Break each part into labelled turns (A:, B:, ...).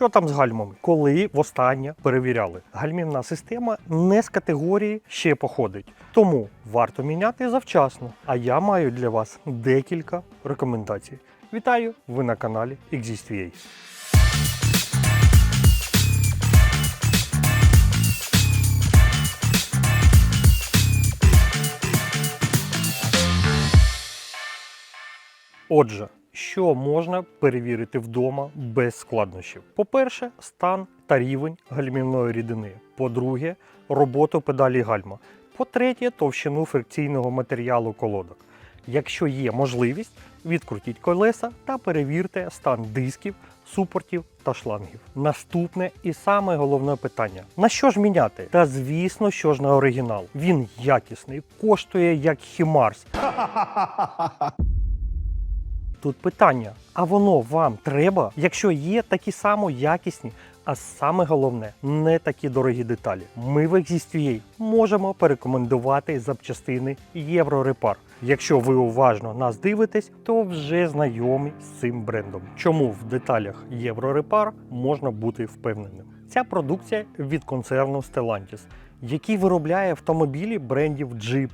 A: Що там з гальмами? Коли востаннє перевіряли? Гальмівна система не з категорії ще походить. Тому варто міняти завчасно. А я маю для вас декілька рекомендацій. Вітаю! Ви на каналі ExistVA. Отже, що можна перевірити вдома без складнощів? По-перше, стан та рівень гальмівної рідини. По-друге, роботу педалі гальма. По-третє, товщину фрикційного матеріалу колодок. Якщо є можливість, відкрутіть колеса та перевірте стан дисків, супортів та шлангів. Наступне і саме головне питання: на що ж міняти? Та звісно, що ж на оригінал. Він якісний, коштує як хімарс. Тут питання: а воно вам треба, якщо є такі само якісні, а саме головне, не такі дорогі деталі. Ми в XSTA можемо порекомендувати запчастини Єврорепар. Якщо ви уважно нас дивитесь, то вже знайомі з цим брендом. Чому в деталях Єврорепар можна бути впевненим? Ця продукція від концерну Stellantis, який виробляє автомобілі брендів Jeep,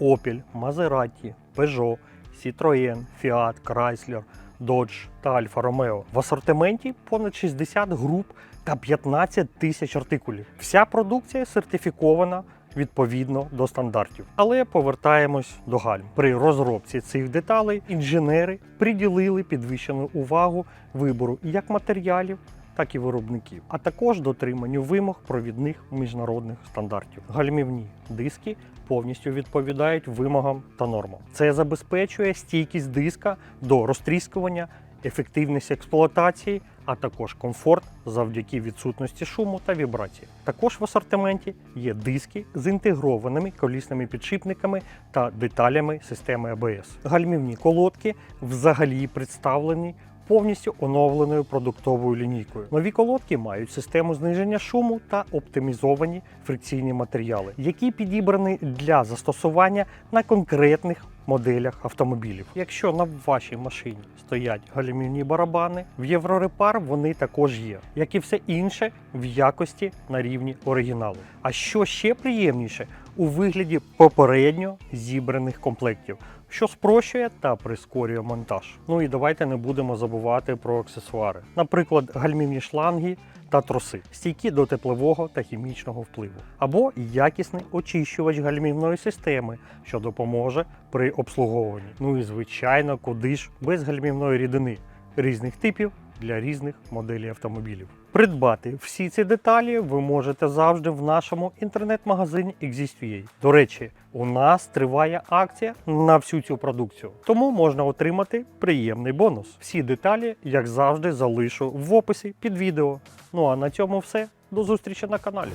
A: Opel, Maserati, Peugeot, Citroën, Fiat, Chrysler, Dodge та Alfa Romeo. В асортименті понад 60 груп та 15 тисяч артикулів. Вся продукція сертифікована відповідно до стандартів. Але повертаємось до гальм. При розробці цих деталей інженери приділили підвищену увагу вибору як матеріалів, так і виробників, а також дотриманню вимог провідних міжнародних стандартів. Гальмівні диски повністю відповідають вимогам та нормам. Це забезпечує стійкість диска до розтріскування, ефективність експлуатації, а також комфорт завдяки відсутності шуму та вібрації. Також в асортименті є диски з інтегрованими колісними підшипниками та деталями системи ABS. Гальмівні колодки взагалі представлені повністю оновленою продуктовою лінійкою. Нові колодки мають систему зниження шуму та оптимізовані фрикційні матеріали, які підібрані для застосування на конкретних моделях автомобілів. Якщо на вашій машині стоять галімівні барабани, в Єврорепар вони також є, як і все інше в якості на рівні оригіналу. А що ще приємніше у вигляді попередньо зібраних комплектів що спрощує та прискорює монтаж. Ну і давайте не будемо забувати про аксесуари, наприклад, гальмівні шланги та троси, стійкі до теплового та хімічного впливу, або якісний очищувач гальмівної системи, що допоможе при обслуговуванні. Ну і звичайно, куди ж без гальмівної рідини різних типів для різних моделей автомобілів. Придбати всі ці деталі ви можете завжди в нашому інтернет-магазині Exist.ua. До речі, у нас триває акція на всю цю продукцію, тому можна отримати приємний бонус. Всі деталі, як завжди, залишу в описі під відео. Ну а на цьому все. До зустрічі на каналі.